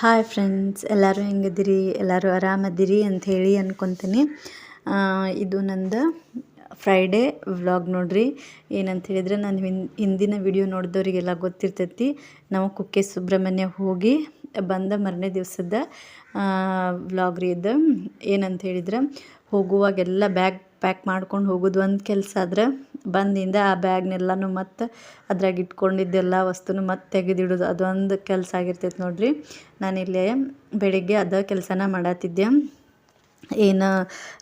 Hi friends, ಎಲ್ಲರೂ ಹೆಂಗಿದ್ದೀರಿ? ಎಲ್ಲರೂ ಆರಾಮದಿರಿ ಅಂತ ಹೇಳಿ ಅನ್ಕೊತೀನಿ. ಇದು ನಂದು ಫ್ರೈಡೇ ವ್ಲಾಗ್ ನೋಡ್ರಿ. ಏನಂತ ಹೇಳಿದ್ರೆ, ನಾನು ಹಿಂದಿನ ವಿಡಿಯೋ ನೋಡಿದವರಿಗೆಲ್ಲ ಗೊತ್ತಿರ್ತೈತಿ. ನಾವು ಕುಕ್ಕೆ ಸುಬ್ರಹ್ಮಣ್ಯ ಹೋಗಿ ಬಂದ ಮರನೇ ದಿವಸದ ವ್ಲಾಗ್ ರೀ ಇದು. ಏನಂತ ಹೇಳಿದ್ರೆ, ಹೋಗುವಾಗೆಲ್ಲ ಬ್ಯಾಗ್ ಪ್ಯಾಕ್ ಮಾಡ್ಕೊಂಡು ಹೋಗೋದು ಒಂದು ಕೆಲಸ ಆದ್ರೆ ಬಂದಿಂದ ಆ ಬ್ಯಾಗ್ನೆಲ್ಲನೂ ಮತ್ತು ಅದ್ರಾಗ ಇಟ್ಕೊಂಡಿದ್ದೆಲ್ಲ ವಸ್ತುನು ಮತ್ತೆ ತೆಗೆದಿಡೋದು. ಅದೊಂದು ಕೆಲಸ ಆಗಿರ್ತೈತೆ ನೋಡಿರಿ. ನಾನಿಲ್ಲಿ ಬೆಳಿಗ್ಗೆ ಅದ ಕೆಲಸನ ಮಾಡತ್ತಿದ್ದೆ ಏನು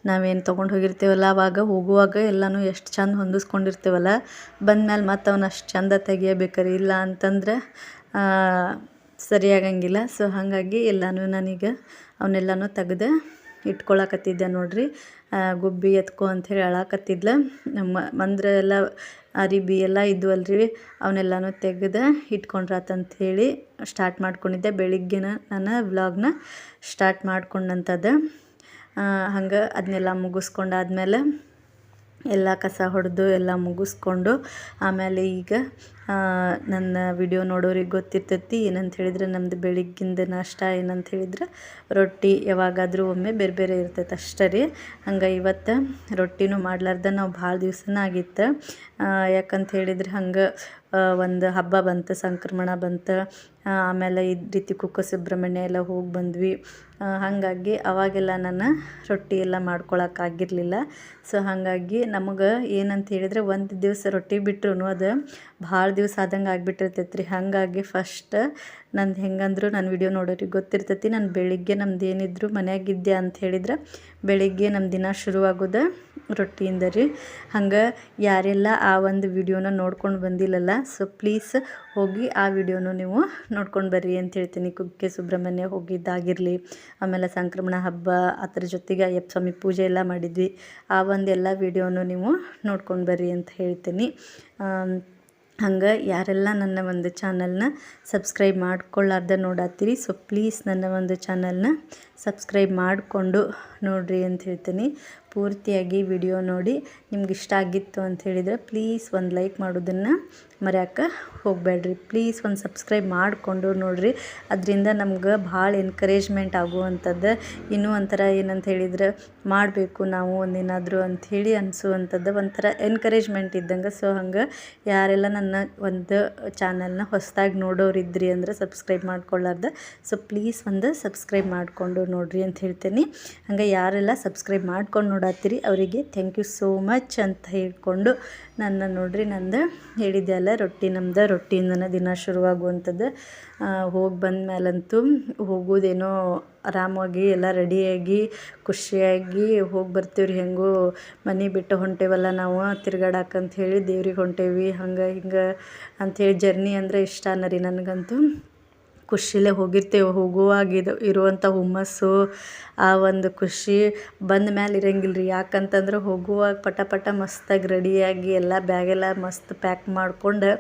ನಾವೇನು ತೊಗೊಂಡು ಹೋಗಿರ್ತೀವಲ್ಲ ಆವಾಗ ಹೋಗುವಾಗ ಎಲ್ಲನೂ ಎಷ್ಟು ಚಂದ ಹೊಂದಿಸ್ಕೊಂಡಿರ್ತೀವಲ್ಲ ಬಂದ್ಮೇಲೆ ಮತ್ತು ಅವನ್ನ ಅಷ್ಟು ಚಂದ ತೆಗಿಯಬೇಕಾರೆ, ಇಲ್ಲ ಅಂತಂದ್ರೆ ಸರಿಯಾಗಂಗಿಲ್ಲ. ಸೊ ಹಾಗಾಗಿ ಎಲ್ಲನೂ ನಾನೀಗ ಅವನ್ನೆಲ್ಲನೂ ತೆಗ್ದು ಇಟ್ಕೊಳಕತ್ತಿದ್ದೆ ನೋಡ್ರಿ. ಗುಬ್ಬಿ ಎತ್ಕೊ ಅಂಥೇಳಿ ಅಳಾಕತ್ತಿದ್ಲ. ನಮ್ಮ ಮಂದ್ರ ಎಲ್ಲ ಅರಿಬಿ ಎಲ್ಲ ಇದ್ವಲ್ರಿ ಅವನ್ನೆಲ್ಲನೂ ತೆಗೆದು ಹೇಳಿ ಸ್ಟಾರ್ಟ್ ಮಾಡ್ಕೊಂಡಿದ್ದೆ. ಬೆಳಿಗ್ಗೆನ ನಾನು ವ್ಲಾಗ್ನ ಸ್ಟಾರ್ಟ್ ಮಾಡ್ಕೊಂಡಂಥದ್ದು ಹಂಗೆ ಅದನ್ನೆಲ್ಲ ಮುಗಿಸ್ಕೊಂಡಾದ್ಮೇಲೆ ಎಲ್ಲ ಕಸ ಹೊಡೆದು ಎಲ್ಲ ಮುಗಿಸ್ಕೊಂಡು ಆಮೇಲೆ ಈಗ ನನ್ನ ವಿಡಿಯೋ ನೋಡೋರಿಗೆ ಗೊತ್ತಿರ್ತೈತಿ, ಏನಂತ ಹೇಳಿದ್ರೆ ನಮ್ಮದು ಬೆಳಿಗ್ಗಿಂದ ನಾಷ್ಟ ಏನಂತ ಹೇಳಿದ್ರೆ ರೊಟ್ಟಿ ಯಾವಾಗಾದರೂ ಒಮ್ಮೆ ಬೇರೆ ಬೇರೆ ಇರ್ತೈತೆ ಅಷ್ಟೇ ರೀ. ಹಂಗೆ ಇವತ್ತು ರೊಟ್ಟಿನೂ ಮಾಡ್ಲಾರ್ದ ನಾವು ಭಾಳ ದಿವ್ಸನ ಆಗಿತ್ತು. ಯಾಕಂತ ಹೇಳಿದ್ರೆ ಹಂಗೆ ಒಂದು ಹಬ್ಬ ಬಂತು, ಸಂಕ್ರಮಣ ಬಂತು ಆಮೇಲೆ ಈ ರೀತಿ ಕುಕ್ಕ ಸುಬ್ರಹ್ಮಣ್ಯ ಎಲ್ಲ ಹೋಗಿ ಬಂದ್ವಿ. ಹಾಗಾಗಿ ಅವಾಗೆಲ್ಲ ನಾನು ರೊಟ್ಟಿ ಎಲ್ಲ ಮಾಡ್ಕೊಳಕ್ಕಾಗಿರಲಿಲ್ಲ ಸೊ ಹಾಗಾಗಿ ನಮಗೆ ಏನಂತ ಹೇಳಿದ್ರೆ ಒಂದು ದಿವಸ ರೊಟ್ಟಿ ಬಿಟ್ರು ಅದು ಭಾಳ ದಿವಸ ಆದಂಗೆ ಆಗಿಬಿಟ್ಟಿರ್ತೈತೆ ರೀ ಹಾಗಾಗಿ ಫಸ್ಟ್ ನಂದು ಹೆಂಗಂದ್ರು ನನ್ನ ವಿಡಿಯೋ ನೋಡೋರಿಗೆ ಗೊತ್ತಿರ್ತೈತಿ, ನಾನು ಬೆಳಿಗ್ಗೆ ನಮ್ದು ಏನಿದ್ರು ಮನೆಯಾಗಿದ್ದೆ ಅಂತ ಹೇಳಿದ್ರೆ ಬೆಳಿಗ್ಗೆ ನಮ್ಮ ದಿನ ಶುರುವಾಗೋದು ರೊಟ್ಟಿಯಿಂದ ರೀ. ಹಂಗೆ ಯಾರೆಲ್ಲ ಆ ಒಂದು ವಿಡಿಯೋನ ನೋಡ್ಕೊಂಡು ಬಂದಿಲ್ಲಲ್ಲ ಸೊ ಪ್ಲೀಸ್ ಹೋಗಿ ಆ ವಿಡಿಯೋನು ನೀವು ನೋಡ್ಕೊಂಡು ಬರ್ರಿ ಅಂತ ಹೇಳ್ತೀನಿ. ಕುಕ್ಕೆ ಸುಬ್ರಹ್ಮಣ್ಯ ಹೋಗಿದ್ದಾಗಿರಲಿ, ಆಮೇಲೆ ಸಂಕ್ರಮಣ ಹಬ್ಬ, ಅದ್ರ ಜೊತೆಗೆ ಅಯ್ಯಪ್ಪ ಸ್ವಾಮಿ ಪೂಜೆ ಎಲ್ಲ ಮಾಡಿದ್ವಿ. ಆ ಒಂದೆಲ್ಲ ವಿಡಿಯೋನು ನೀವು ನೋಡ್ಕೊಂಡು ಬರ್ರಿ ಅಂತ ಹೇಳ್ತೀನಿ. ಹಂಗೆ ಯಾರೆಲ್ಲ ನನ್ನ ಒಂದು ಚಾನಲ್ನ ಸಬ್ಸ್ಕ್ರೈಬ್ ಮಾಡ್ಕೊಳ್ಳಾರ್ದ ನೋಡತ್ತೀರಿ. ಸೊ ಪ್ಲೀಸ್ ನನ್ನ ಒಂದು ಚಾನಲ್ನ ಸಬ್ಸ್ಕ್ರೈಬ್ ಮಾಡಿಕೊಂಡು ನೋಡಿರಿ ಅಂತ ಹೇಳ್ತೀನಿ. ಪೂರ್ತಿಯಾಗಿ ವಿಡಿಯೋ ನೋಡಿ. ನಿಮ್ಗೆ ಇಷ್ಟ ಆಗಿತ್ತು ಅಂತ ಹೇಳಿದರೆ ಪ್ಲೀಸ್ ಒಂದು ಲೈಕ್ ಮಾಡೋದನ್ನು ಮರ್ಯಾಕೆ ಹೋಗಬೇಡ್ರಿ. ಪ್ಲೀಸ್ ಒಂದು ಸಬ್ಸ್ಕ್ರೈಬ್ ಮಾಡಿಕೊಂಡು ನೋಡಿರಿ. ಅದರಿಂದ ನಮ್ಗೆ ಭಾಳ ಎನ್ಕರೇಜ್ಮೆಂಟ್ ಆಗುವಂಥದ್ದು. ಇನ್ನೂ ಒಂಥರ ಏನಂತ ಹೇಳಿದ್ರೆ ಮಾಡಬೇಕು ನಾವು ಒಂದೇನಾದರೂ ಅಂಥೇಳಿ ಅನಿಸುವಂಥದ್ದು ಒಂಥರ ಎನ್ಕರೇಜ್ಮೆಂಟ್ ಇದ್ದಂಗೆ. ಸೊ ಹಂಗೆ ಯಾರೆಲ್ಲ ನನ್ನ ಒಂದು ಚಾನಲ್ನ ಹೊಸದಾಗಿ ನೋಡೋರಿದ್ರಿ ಅಂದರೆ ಸಬ್ಸ್ಕ್ರೈಬ್ ಮಾಡ್ಕೊಳ್ಳಾರ್ದ. ಸೊ ಪ್ಲೀಸ್ ಒಂದು ಸಬ್ಸ್ಕ್ರೈಬ್ ಮಾಡಿಕೊಂಡು ನೋಡಿರಿ ಅಂತ ಹೇಳ್ತೀನಿ. ಹಂಗೆ ಯಾರೆಲ್ಲ ಸಬ್ಸ್ಕ್ರೈಬ್ ಮಾಡ್ಕೊಂಡು ನೋಡತ್ತೀರಿ, ಅವರಿಗೆ ಥ್ಯಾಂಕ್ ಯು ಸೋ ಮಚ್ ಅಂತ ಹೇಳ್ಕೊಂಡು ನನ್ನ ನೋಡ್ರಿ ನಂದು ಹೇಳಿದ್ದೆ ಅಲ್ಲ, ರೊಟ್ಟಿ ನಮ್ದು, ರೊಟ್ಟಿಯಿಂದನೇ ದಿನ ಶುರುವಾಗುವಂಥದ್ದು. ಹೋಗಿ ಬಂದ ಮೇಲಂತೂ ಹೋಗೋದೇನೋ ಆರಾಮಾಗಿ ಎಲ್ಲ ರೆಡಿಯಾಗಿ ಖುಷಿಯಾಗಿ ಹೋಗಿ ಬರ್ತೀವಿ ರೀ ಹೆಂಗೂ ಮನೆ ಬಿಟ್ಟು ಹೊಂಟೇವಲ್ಲ ನಾವು ತಿರ್ಗಾಡಕ್ಕಂತ ಹೇಳಿ ದೇವ್ರಿಗೆ ಹೊಂಟೇವಿ. ಹಂಗೆ ಹಿಂಗೆ ಅಂಥೇಳಿ ಜರ್ನಿ ಅಂದರೆ ಇಷ್ಟನ ರೀ ನನಗಂತೂ. ಖುಷಿಲೇ ಹೋಗಿರ್ತೇವೆ, ಹೋಗುವಾಗ ಇದು ಇರುವಂಥ ಹುಮ್ಮಸ್ಸು, ಆ ಒಂದು ಖುಷಿ ಬಂದ ಮ್ಯಾಲೆ ಇರಂಗಿಲ್ಲ ರೀ ಯಾಕಂತಂದ್ರೆ ಹೋಗುವಾಗ ಪಟ ಪಟ ಮಸ್ತಾಗಿ ರೆಡಿಯಾಗಿ ಎಲ್ಲ ಬ್ಯಾಗೆಲ್ಲ ಮಸ್ತ್ ಪ್ಯಾಕ್ ಮಾಡ್ಕೊಂಡು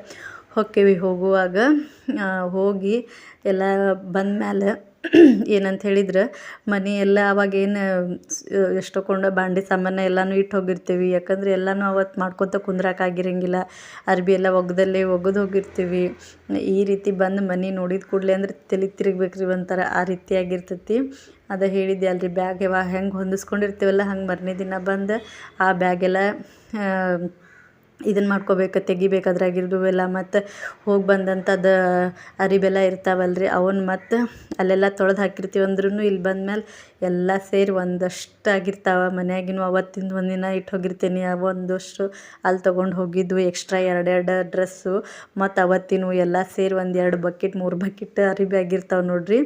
ಹೊಕ್ಕೇವಿ ಹೋಗುವಾಗ ಹೋಗಿ ಎಲ್ಲ ಬಂದ ಮ್ಯಾಲೆ ಏನಂತ ಹೇಳಿದ್ರೆ, ಮನೆ ಎಲ್ಲ ಅವಾಗೇನು ಎಷ್ಟೊಕೊಂಡು ಬಾಂಡೆ ಸಾಮಾನು ಎಲ್ಲನೂ ಇಟ್ಟು ಹೋಗಿರ್ತೀವಿ. ಯಾಕಂದ್ರೆ ಎಲ್ಲನೂ ಅವತ್ತು ಮಾಡ್ಕೊತ ಕುಂದ್ರಾಕಾಗಿರಂಗಿಲ್ಲ ಅರ್ಬಿ ಎಲ್ಲ ಒಗ್ದಲ್ಲೇ ಒಗೆದು ಹೋಗಿರ್ತೀವಿ. ಈ ರೀತಿ ಬಂದು ಮನೆ ನೋಡಿದ ಕೂಡಲೇ ಅಂದ್ರೆ ತಲೆ ತಿರುಗ್ಬೇಕು ರೀ ಒಂಥರ ಆ ರೀತಿ ಆಗಿರ್ತೈತಿ. ಅದ ಹೇಳಿದ್ದೆ ಅಲ್ರಿ, ಬ್ಯಾಗ್ ಯಾವಾಗ ಹೆಂಗೆ ಹೊಂದಿಸ್ಕೊಂಡಿರ್ತೀವಲ್ಲ ಹಂಗೆ ಮರನೇ ದಿನ ಬಂದು ಆ ಬ್ಯಾಗೆಲ್ಲ ಇದನ್ನು ಮಾಡ್ಕೋಬೇಕು ತೆಗಿಬೇಕು ಎಲ್ಲ ಮತ್ತು ಹೋಗಿ ಬಂದಂಥದ್ದು ಅರಿಬೆಲ್ಲ ಇರ್ತಾವಲ್ಲ ರೀ ಅವನ್ನ ಮತ್ತು ಅಲ್ಲೆಲ್ಲ ತೊಳ್ದು ಹಾಕಿರ್ತೀವಿ ಅಂದ್ರೂ ಇಲ್ಲಿ ಬಂದ್ಮೇಲೆ ಎಲ್ಲ ಸೇರಿ ಒಂದಷ್ಟು ಆಗಿರ್ತಾವೆ. ಮನ್ಯಾಗಿನೂ ಅವತ್ತಿಂದ ಒಂದಿನ ಇಟ್ಟು ಹೋಗಿರ್ತೀನಿ ಒಂದಷ್ಟು ಅಲ್ಲಿ ತೊಗೊಂಡು ಹೋಗಿದ್ದು ಎಕ್ಸ್ಟ್ರಾ ಎರಡೆರಡು ಡ್ರೆಸ್ಸು. ಮತ್ತು ಅವತ್ತಿನೂ ಎಲ್ಲ ಸೇರಿ ಒಂದು ಎರಡು ಬಕೆಟ್, ಮೂರು ಬಕೆಟ್ ಅರಿಬಿ ಆಗಿರ್ತಾವೆ ನೋಡಿರಿ.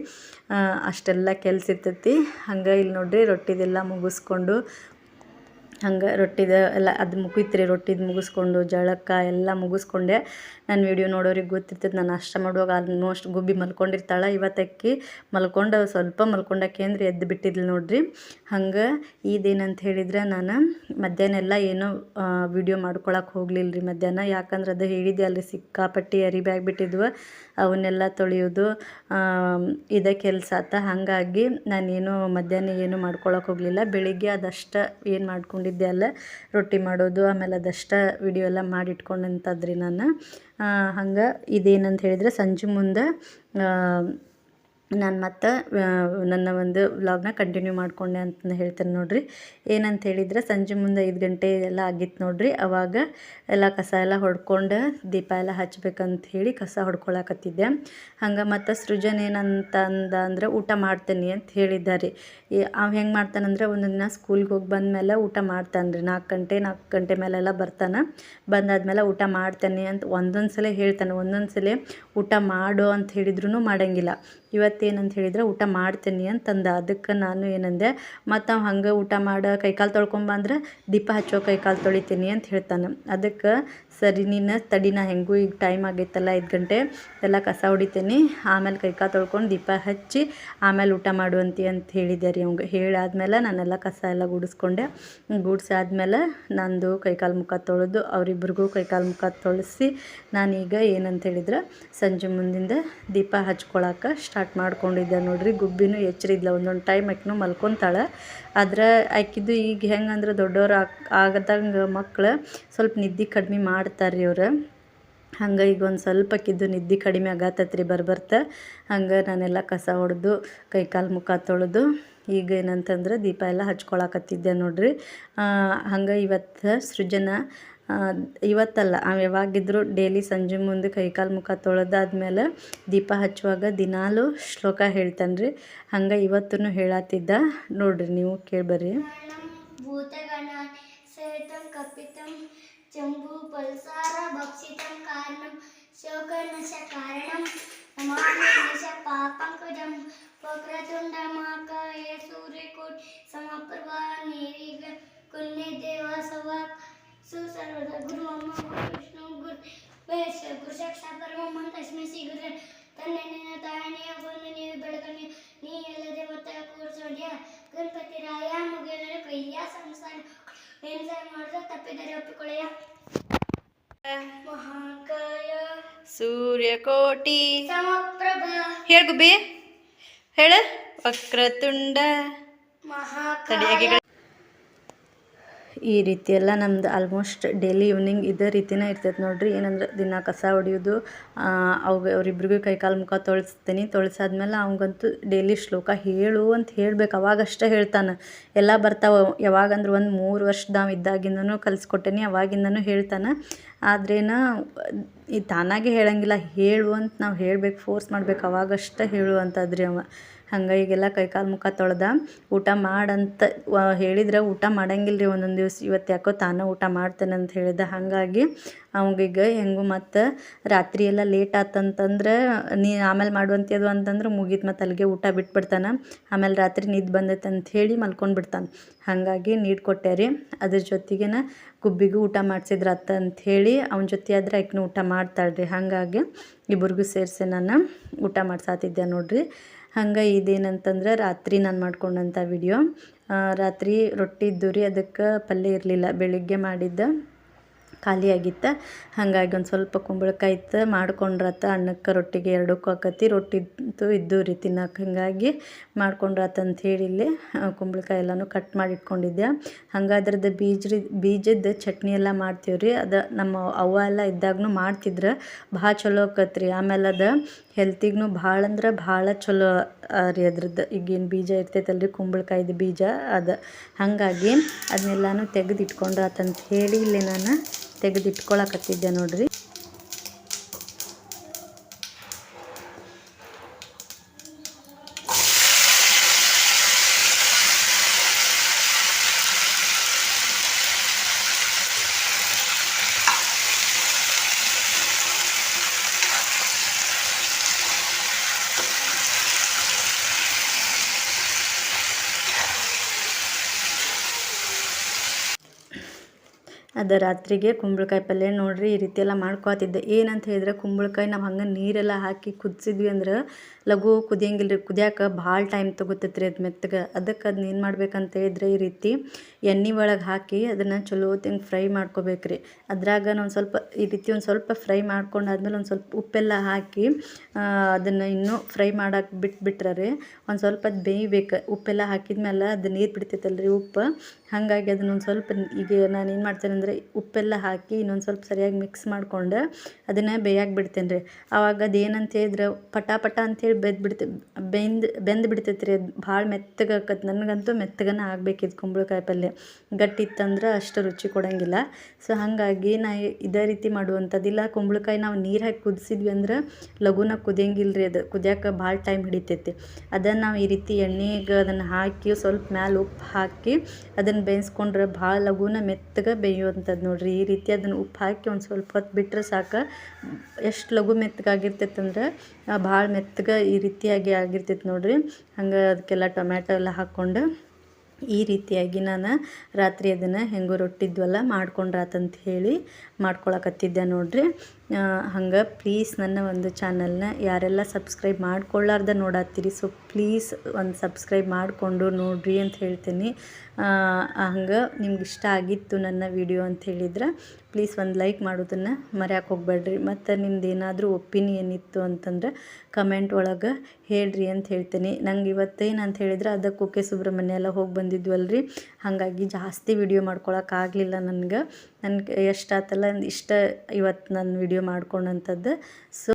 ಅಷ್ಟೆಲ್ಲ ಕೆಲಸ ಇರ್ತೈತಿ. ಹಂಗೆ ಇಲ್ಲಿ ನೋಡಿರಿ, ರೊಟ್ಟಿದೆಲ್ಲ ಮುಗಿಸ್ಕೊಂಡು ಹಂಗೆ ರೊಟ್ಟಿದ ಎಲ್ಲ ಅದು ಮುಗೀತ್ರಿ, ರೊಟ್ಟಿದು ಮುಗಿಸ್ಕೊಂಡು, ಜಳಕ ಎಲ್ಲ ಮುಗಿಸ್ಕೊಂಡೆ. ನಾನು ವೀಡಿಯೋ ನೋಡೋರಿಗೆ ಗೊತ್ತಿರ್ತೈತೆ, ನಾನು ಅಷ್ಟ ಮಾಡುವಾಗ ಆಲ್ಮೋಸ್ಟ್ ಗುಬ್ಬಿ ಮಲ್ಕೊಂಡಿರ್ತಾಳೆ. ಇವತ್ತಕ್ಕಿ ಮಲ್ಕೊಂಡು, ಸ್ವಲ್ಪ ಮಲ್ಕೊಂಡಕ್ಕೆ ಅಂದ್ರೆ ಎದ್ದು ಬಿಟ್ಟಿದ್ಲು ನೋಡ್ರಿ. ಹಂಗೆ ಇದೇನಂತ ಹೇಳಿದ್ರೆ, ನಾನು ಮಧ್ಯಾಹ್ನ ಎಲ್ಲ ಏನೂ ವಿಡಿಯೋ ಮಾಡ್ಕೊಳಕ್ಕೆ ಹೋಗಲಿಲ್ಲ ರೀ ಮಧ್ಯಾಹ್ನ. ಯಾಕಂದ್ರೆ ಅದು ಹೇಳಿದೆ ಅಲ್ಲಿ ಸಿಕ್ಕಾಪಟ್ಟಿ ಅರಿಬ್ಯಾಗ್ಬಿಟ್ಟಿದ್ವು ಅವನ್ನೆಲ್ಲ ತೊಳೆಯೋದು ಇದೇ ಕೆಲಸ ಆತ. ಹಾಗಾಗಿ ನಾನೇನು ಮಧ್ಯಾಹ್ನ ಏನು ಮಾಡ್ಕೊಳಕ್ಕೆ ಹೋಗಲಿಲ್ಲ. ಬೆಳಿಗ್ಗೆ ಅದಷ್ಟು ಏನು ಮಾಡ್ಕೊಂಡಿದ್ದೆ ಅಲ್ಲ ರೊಟ್ಟಿ ಮಾಡೋದು ಆಮೇಲೆ ಅದಷ್ಟು ವಿಡಿಯೋ ಎಲ್ಲ ಮಾಡಿಟ್ಕೊಂಡಂತದ್ರಿ ನಾನು. ಹಂಗೆ ಇದೇನಂತ ಹೇಳಿದ್ರೆ ಸಂಜೆ ಮುಂದೆ ನಾನು ಮತ್ತೆ ನನ್ನ ಒಂದು ವ್ಲಾಗ್ನ ಕಂಟಿನ್ಯೂ ಮಾಡಿಕೊಂಡೆ ಅಂತ ಹೇಳ್ತೇನೆ ನೋಡಿರಿ. ಏನಂತ ಹೇಳಿದ್ರೆ, ಸಂಜೆ ಮುಂದೆ ಐದು ಗಂಟೆ ಎಲ್ಲ ಆಗಿತ್ತು ನೋಡಿರಿ. ಅವಾಗ ಎಲ್ಲ ಕಸ ಎಲ್ಲ ಹೊಡ್ಕೊಂಡು ದೀಪ ಎಲ್ಲ ಹಚ್ಬೇಕಂತ ಹೇಳಿ ಕಸ ಹೊಡ್ಕೊಳಕತ್ತಿದ್ದೆ. ಹಂಗೆ ಮತ್ತು ಸೃಜನ್ ಏನಂತ ಅಂದ ಅಂದರೆ, ಊಟ ಮಾಡ್ತೇನೆ ಅಂತ ಹೇಳಿದ್ದಾರೆ. ಅವ್ನು ಹೆಂಗೆ ಮಾಡ್ತಾನಂದ್ರೆ ಒಂದು ದಿನ ಸ್ಕೂಲ್ಗೆ ಹೋಗಿ ಬಂದಮೇಲೆ ಊಟ ಮಾಡ್ತಾನೆ ರೀ. ನಾಲ್ಕು ಗಂಟೆ ನಾಲ್ಕು ಗಂಟೆ ಮೇಲೆಲ್ಲ ಬರ್ತಾನೆ. ಬಂದಾದ್ಮೇಲೆ ಊಟ ಮಾಡ್ತೇನೆ ಅಂತ ಒಂದೊಂದು ಸಲ ಹೇಳ್ತಾನೆ. ಒಂದೊಂದು ಸಲ ಊಟ ಮಾಡು ಅಂತ ಹೇಳಿದ್ರೂ ಮಾಡಂಗಿಲ್ಲ. ಇವತ್ತೇನಂತ ಹೇಳಿದ್ರೆ ಊಟ ಮಾಡ್ತೀನಿ ಅಂತಂದ. ಅದಕ್ಕೆ ನಾನು ಏನಂದೆ, ಮತ್ತು ಅವ ಹಂಗೆ ಊಟ ಮಾಡಿ, ಕೈಕಾಲು ತೊಳ್ಕೊಂಬಂದ್ರೆ ದೀಪ ಹಚ್ಚೋ ಕೈಕಾಲು ತೊಳಿತೀನಿ ಅಂತ ಹೇಳ್ತಾನೆ. ಅದಕ್ಕೆ ಸರಿ ನೀನು ತಡಿ, ನಾ ಹೆಂಗೂ ಈಗ ಟೈಮ್ ಆಗೈತಲ್ಲ ಐದು ಗಂಟೆ, ಎಲ್ಲ ಕಸ ಹೊಡಿತೀನಿ. ಆಮೇಲೆ ಕೈಕಾಲು ತೊಳ್ಕೊಂಡು ದೀಪ ಹಚ್ಚಿ, ಆಮೇಲೆ ಊಟ ಮಾಡುವಂತಿ ಅಂತ ಹೇಳಿದೆ ರೀ ಅವ್ಗೆ. ಹೇಳಾದ್ಮೇಲೆ ನಾನೆಲ್ಲ ಕಸ ಎಲ್ಲ ಗುಡಿಸ್ಕೊಂಡೆ. ಗುಡ್ಸಾದ್ಮೇಲೆ ನಂದು ಕೈಕಾಲು ಮುಖ ತೊಳೆದು, ಅವರಿಬ್ರಿಗೂ ಕೈಕಾಲು ಮುಖ ತೊಳೆಸಿ, ನಾನೀಗ ಏನಂತ ಹೇಳಿದ್ರೆ, ಸಂಜೆ ಮುಂದಿಂದ ದೀಪ ಹಚ್ಕೊಳಕ್ಕೆ ಸ್ಟಾರ್ಟ್ ಮಾಡ್ಕೊಂಡಿದ್ದೆ ನೋಡ್ರಿ, ಗುಬ್ಬಿನೂ ಎಚ್ಚರಿದ್ಲ. ಒಂದೊಂದು ಟೈಮ್ ಆಕಿನೂ ಮಲ್ಕೊತಾಳೆ. ಆದ್ರೆ ಆಕಿದ್ದು ಈಗ ಹೆಂಗಂದ್ರೆ ದೊಡ್ಡವ್ರು ಆಗ, ಆಗದಂಗೆ ಮಕ್ಕಳು ಸ್ವಲ್ಪ ನಿದ್ದೆ ಕಡಿಮೆ ಮಾಡ್ತಾರೆ ರೀ ಅವ್ರು. ಹಂಗೆ ಈಗ ಒಂದು ಸ್ವಲ್ಪ ಕಿದ್ದು ನಿದ್ದೆ ಕಡಿಮೆ ಆಗತ್ತೈತೆ ರೀ ಬರ್ಬರ್ತ. ಹಂಗೆ ನಾನೆಲ್ಲ ಕಸ ಹೊಡೆದು ಕೈ ಕಾಲು ಮುಖ ತೊಳೆದು, ಈಗ ಏನಂತಂದ್ರೆ ದೀಪ ಎಲ್ಲ ಹಚ್ಕೊಳಕತ್ತಿದ್ದೆ ನೋಡ್ರಿ. ಹಂಗೆ ಇವತ್ತು ಸೃಜನ ಇವತ್ತಲ್ಲ ಯಾವಾಗಿದ್ದರೂ ಡೈಲಿ ಸಂಜೆ ಮುಂದೆ ಕೈಕಾಲು ಮುಖ ತೊಳೆದಾದ್ಮೇಲೆ ದೀಪ ಹಚ್ಚುವಾಗ ದಿನಾಲು ಶ್ಲೋಕ ಹೇಳ್ತಾನೆ ರೀ ಹಂಗೆ ಇವತ್ತೂ ಹೇಳತ್ತಿದ್ದ ನೋಡ್ರಿ, ನೀವು ಕೇಳ್ಬರ್ರಿ. ಭೂತಗಣ, ಸೇತಂ ಸಮಪ್ರಭಾ, ನೀರಿಗ ದೇವ ಸವಾ સુસર્વદા ಗುರು ಅಮ್ಮ વિષ્ણુ ಗುರು વેશ ગુરુ સાક્ષા પરમ ತನ್ನ શ્રી ગુરુ ತನ್ನೆ ನಿನ್ನ ತಾಯಿಯ ಬಂದು ನೀವು ಬೆಳಕನ್ನು ನೀ ಎಲ್ಲ ಮೊತ್ತ ಕೂರಿಸೋಡ್ಯ ಗಣಪತಿ ರಾಯ ಮುಗಿದರೆ ಕೈಯ ಸಂಸಾರ ಎಂಜಾಯ್ ಮಾಡಿದ್ರೆ ತಪ್ಪಿದರೆ ಒಪ್ಪಿಕೊಳ್ಳೆಯ ಮಹಾಕಾಯ ಸೂರ್ಯಕೋಟಿ ಸಮಪ್ರಭ ಹೇಳು ಗುಬ್ಬಿ ಹೇಳ ವಕ್ರತುಂಡ ಮಹಾಕಾಯ ಈ ರೀತಿ ಎಲ್ಲ ನಮ್ದು ಆಲ್ಮೋಸ್ಟ್ ಡೈಲಿ ಈವ್ನಿಂಗ್ ಇದೇ ರೀತಿನೇ ಇರ್ತೈತೆ ನೋಡ್ರಿ. ಏನಂದ್ರೆ ದಿನ ಕಸ ಹೊಡಿಯೋದು ಅವಾಗ ಅವರಿಬ್ರಿಗೂ ಕೈ ಕಾಲು ಮುಖ ತೊಳಸ್ತೀನಿ. ತೊಳ್ಸಾದ್ಮೇಲೆ ಅವಂಗಂತೂ ಡೈಲಿ ಶ್ಲೋಕ ಹೇಳು ಅಂತ ಹೇಳ್ಬೇಕು. ಅವಾಗಷ್ಟೇ ಹೇಳ್ತಾನೆ. ಎಲ್ಲ ಬರ್ತಾವೆ. ಯಾವಾಗಂದ್ರೆ ಒಂದು ಮೂರು ವರ್ಷದವ ಇದ್ದಾಗಿಂದನೂ ಕಲಿಸ್ಕೊಟ್ಟೇನಿ, ಅವಾಗಿಂದನೂ ಹೇಳ್ತಾನೆ. ಆದ್ರೇನ ಈ ತಾನಾಗೆ ಹೇಳಂಗಿಲ್ಲ. ಹೇಳು ಅಂತ ನಾವು ಹೇಳ್ಬೇಕು. ಫೋರ್ಸ್ ಮಾಡ್ಬೇಕು. ಅವಾಗಷ್ಟೇ ಹೇಳು ಅಂತದ್ರಿ ಅವ. ಹಂಗೆ ಈಗೆಲ್ಲ ಕೈಕಾಲು ಮುಖ ತೊಳ್ದ ಊಟ ಮಾಡಂತ ಹೇಳಿದ್ರೆ ಊಟ ಮಾಡಂಗಿಲ್ಲ ರೀ ಒಂದೊಂದು ದಿವ್ಸ. ಇವತ್ತು ಯಾಕೋ ತಾನೇ ಊಟ ಮಾಡ್ತೇನೆ ಅಂತ ಹೇಳಿದ ಹಾಗಾಗಿ ಅವಂಗೀಗ ಹೆಂಗೂ ಮತ್ತು ರಾತ್ರಿ ಎಲ್ಲ ಲೇಟ್ ಆತಂತಂದ್ರೆ ನೀ ಆಮೇಲೆ ಮಾಡುವಂಥದ್ದು ಅಂತಂದ್ರೆ ಮುಗೀತು ಮತ್ತು ಅಲ್ಲಿಗೆ ಊಟ ಬಿಟ್ಬಿಡ್ತಾನೆ. ಆಮೇಲೆ ರಾತ್ರಿ ನಿದ್ದು ಬಂದೈತೆ ಅಂತ ಹೇಳಿ ಮಲ್ಕೊಂಡು ಬಿಡ್ತಾನೆ. ಹಾಗಾಗಿ ನೀರು ಕೊಟ್ಟೆ ರೀ ಅದ್ರ ಜೊತೆಗೇನ ಗುಬ್ಬಿಗೂ ಊಟ ಮಾಡಿಸಿದ್ರತ್ತ ಅಂಥೇಳಿ ಅವನ ಜೊತೆ ಆದ್ರೆ ಆಕಿನೂ ಊಟ ಮಾಡ್ತಾಳೆ ರೀ ಹಾಗಾಗಿ ಇಬ್ಬರಿಗೂ ಸೇರಿಸಿ ನಾನು ಊಟ ಮಾಡ್ಸಾತಿದ್ದೆ ನೋಡ್ರಿ. ಹಂಗೆ ಇದೇನಂತಂದ್ರೆ ರಾತ್ರಿ ನಾನು ಮಾಡ್ಕೊಂಡಂಥ ವಿಡಿಯೋ ರಾತ್ರಿ ರೊಟ್ಟಿ ಇದ್ದು ರೀ, ಅದಕ್ಕೆ ಪಲ್ಯ ಇರಲಿಲ್ಲ. ಬೆಳಿಗ್ಗೆ ಮಾಡಿದ್ದ ಖಾಲಿಯಾಗಿತ್ತು ಹಾಗಾಗಿ ಒಂದು ಸ್ವಲ್ಪ ಕುಂಬಳಕಾಯಿ ಇತ್ತು ಮಾಡ್ಕೊಂಡ್ರತ್ತ ಅನ್ನಕ್ಕೆ ರೊಟ್ಟಿಗೆ ಎರಡಕ್ಕೂ ಆಕತಿ. ರೊಟ್ಟಿ ಇತ್ತು ಇದ್ದು ರೀ ತಿನ್ನಕ್ಕೆ ಹಾಗಾಗಿ ಮಾಡ್ಕೊಂಡ್ರಾತ ಅಂತ ಹೇಳಿ ಇಲ್ಲಿ ಕುಂಬಳಕಾಯಿ ಎಲ್ಲನೂ ಕಟ್ ಮಾಡಿ ಇಟ್ಕೊಂಡಿದ್ದೆ ಹಂಗೆ ಅದ್ರದ್ದು ಬೀಜ್ರಿ ಬೀಜದ ಚಟ್ನಿ ಎಲ್ಲ ಮಾಡ್ತೀವಿ ರೀ ಅದು ನಮ್ಮ ಅವ್ವ ಎಲ್ಲ ಇದ್ದಾಗೂ ಮಾಡ್ತಿದ್ರು. ಭಾಳ ಚಲೋ ಆಕತ್ರಿ. ಆಮೇಲೆ ಅದು ಹೆಲ್ತಿಗೂ ಭಾಳ ಅಂದ್ರೆ ಭಾಳ ಚಲೋ ರೀ ಅದ್ರದ್ದು ಈಗೇನು ಬೀಜ ಇರ್ತೈತಲ್ರಿ, ಕುಂಬಳಕಾಯ್ದು ಬೀಜ ಅದು. ಹಾಗಾಗಿ ಅದನ್ನೆಲ್ಲನೂ ತೆಗೆದು ಇಟ್ಕೊಂಡ್ರಾತಂತ ಹೇಳಿ ಇಲ್ಲಿ ನಾನು ತೆಗೆದಿಟ್ಕೊಳಕತ್ತಿದ್ದೆ ನೋಡ್ರಿ. ಅದು ರಾತ್ರಿಗೆ ಕುಂಬಳಕಾಯಿ ಪಲ್ಯ ನೋಡಿರಿ ಈ ರೀತಿ ಎಲ್ಲ ಮಾಡ್ಕೊತಿದ್ದೆ. ಏನಂತ ಹೇಳಿದ್ರೆ ಕುಂಬಳಕಾಯಿ ನಾವು ಹಂಗೆ ನೀರೆಲ್ಲ ಹಾಕಿ ಕುದಿಸಿದ್ವಿ ಅಂದ್ರೆ ಲಘು ಕುದಿಯಂಗಿಲ್ಲ ರೀ ಕುದಿಯಾಕ ಭಾಳ ಟೈಮ್ ತಗೋತೈತೆ ರೀ ಅದು ಮೆತ್ತಗೆ. ಅದಕ್ಕೆ ಅದನ್ನ ಏನು ಮಾಡ್ಬೇಕಂತ ಹೇಳಿದ್ರೆ ಈ ರೀತಿ ಎಣ್ಣೆ ಒಳಗೆ ಹಾಕಿ ಅದನ್ನು ಚಲೋ ತಿಂಗ್ ಫ್ರೈ ಮಾಡ್ಕೋಬೇಕು ರೀ ಅದ್ರಾಗ ಒಂದು ಸ್ವಲ್ಪ ಈ ರೀತಿ ಒಂದು ಸ್ವಲ್ಪ ಫ್ರೈ ಮಾಡ್ಕೊಂಡಾದ್ಮೇಲೆ ಒಂದು ಸ್ವಲ್ಪ ಉಪ್ಪೆಲ್ಲ ಹಾಕಿ ಅದನ್ನು ಇನ್ನೂ ಫ್ರೈ ಮಾಡೋಕೆ ಬಿಟ್ಬಿಟ್ರೆ ಒಂದು ಸ್ವಲ್ಪ ಅದು ಬೇಯ್ಬೇಕು ಉಪ್ಪೆಲ್ಲ ಹಾಕಿದ್ಮೇಲೆ ಅದು ನೀರು ಬಿಡ್ತೈತಲ್ಲ ರೀ ಉಪ್ಪು. ಹಾಗಾಗಿ ಅದನ್ನೊಂದು ಸ್ವಲ್ಪ ಈಗ ನಾನು ಏನು ಮಾಡ್ತೇನೆ ಅಂದರೆ ಉಪ್ಪೆಲ್ಲ ಹಾಕಿ ಇನ್ನೊಂದು ಸ್ವಲ್ಪ ಸರಿಯಾಗಿ ಮಿಕ್ಸ್ ಮಾಡ್ಕೊಂಡು, ಅದನ್ನು ಬೇಯಾಗಿ ಬಿಡ್ತೇನೆ ರೀ. ಆವಾಗ ಅದೇನಂತ ಹೇಳಿದ್ರೆ ಪಟ ಪಟ ಅಂಥೇಳಿ ಬೆದ್ದು ಬಿಡ್ತೆ, ಬೆಂದು ಬೆಂದು ಬಿಡ್ತೈತೆ ರೀ. ಅದು ಭಾಳ ಮೆತ್ತಗೆ ನನಗಂತೂ ಮೆತ್ತಗನ ಆಗ್ಬೇಕಿದು ಕುಂಬಳಕಾಯಿ ಪಲ್ಯ. ಗಟ್ಟಿ ಇತ್ತಂದ್ರೆ ಅಷ್ಟು ರುಚಿ ಕೊಡೋಂಗಿಲ್ಲ. ಸೊ ಹಾಗಾಗಿ ನಾ ಇದೇ ರೀತಿ ಮಾಡುವಂಥದ್ದಿಲ್ಲ ಕುಂಬಳಕಾಯಿ ನಾವು ನೀರು ಹಾಕಿ ಕುದಿಸಿದ್ವಿ ಅಂದ್ರೆ ಲಘುನ ಕುದಿಯಂಗಿಲ್ಲ ರೀ ಅದು. ಕುದಿಯೋಕೆ ಭಾಳ ಟೈಮ್ ಹಿಡಿತೈತಿ. ಅದನ್ನು ನಾವು ಈ ರೀತಿ ಎಣ್ಣೆಗೆ ಅದನ್ನು ಹಾಕಿ ಸ್ವಲ್ಪ ಮ್ಯಾಲೆ ಉಪ್ಪು ಹಾಕಿ ಅದನ್ನು ಬೇಯಿಸ್ಕೊಂಡ್ರೆ ಭಾಳ ಲಘುನ ಮೆತ್ತಗೆ ಬೇಯುವಂಥದ್ದು ನೋಡ್ರಿ, ಈ ರೀತಿ ಅದನ್ನು ಉಪ್ಪು ಹಾಕಿ ಒಂದು ಸ್ವಲ್ಪ ಹೊತ್ತು ಬಿಟ್ಟರೆ ಸಾಕು. ಎಷ್ಟು ಲಘು ಮೆತ್ತಗಾಗಿರ್ತೈತೆ ಅಂದ್ರೆ ಭಾಳ ಮೆತ್ತಗೆ ಈ ರೀತಿಯಾಗಿ ಆಗಿರ್ತೈತೆ ನೋಡ್ರಿ. ಹಂಗೆ ಅದಕ್ಕೆಲ್ಲ ಟೊಮ್ಯಾಟೊ ಎಲ್ಲ ಹಾಕ್ಕೊಂಡು ಈ ರೀತಿಯಾಗಿ ನಾನು ರಾತ್ರಿ ಅದನ್ನು ಹೆಂಗೋ ರೊಟ್ಟಿದ್ವಲ್ಲ ಮಾಡ್ಕೊಂಡ್ರಾತಂತ ಹೇಳಿ ಮಾಡ್ಕೊಳಕತ್ತಿದ್ದೆ ನೋಡ್ರಿ. ಹಂಗೆ ಪ್ಲೀಸ್ ನನ್ನ ಒಂದು ಚಾನಲ್ನ ಯಾರೆಲ್ಲ ಸಬ್ಸ್ಕ್ರೈಬ್ ಮಾಡ್ಕೊಳ್ಳಾರ್ದ ನೋಡತ್ತೀರಿ. ಸೊ ಪ್ಲೀಸ್ ಒಂದು ಸಬ್ಸ್ಕ್ರೈಬ್ ಮಾಡಿಕೊಂಡು ನೋಡ್ರಿ ಅಂತ ಹೇಳ್ತೀನಿ. ಹಂಗೆ ನಿಮ್ಗೆ ಇಷ್ಟ ಆಗಿತ್ತು ನನ್ನ ವಿಡಿಯೋ ಅಂತ ಹೇಳಿದ್ರೆ ಪ್ಲೀಸ್ ಒಂದು ಲೈಕ್ ಮಾಡೋದನ್ನು ಮರ್ಯಾಕೆ ಹೋಗ್ಬೇಡ್ರಿ. ಮತ್ತು ನಿಮ್ದು ಏನಾದರೂ ಒಪಿನಿಯನ್ ಇತ್ತು ಅಂತಂದ್ರೆ ಕಮೆಂಟ್ ಒಳಗೆ ಹೇಳ್ರಿ ಅಂತ ಹೇಳ್ತೀನಿ. ನಂಗೆ ಇವತ್ತೇನು ಅಂತ ಹೇಳಿದ್ರೆ ಅದಕ್ಕೆ ಕುಕ್ಕೆ ಸುಬ್ರಹ್ಮಣ್ಯ ಎಲ್ಲ ಹೋಗಿ ಬಂದಿದ್ವಲ್ರಿ. ಹಾಗಾಗಿ ಜಾಸ್ತಿ ವಿಡಿಯೋ ಮಾಡ್ಕೊಳಕ್ಕಾಗಲಿಲ್ಲ ನನಗೆ. ನನಗೆ ಎಷ್ಟಾತಲ್ಲ ಇಷ್ಟ ಇವತ್ತು ನಾನು ವಿಡಿಯೋ ಮಾಡ್ಕೊಂಡಂಥದ್ದು. ಸೊ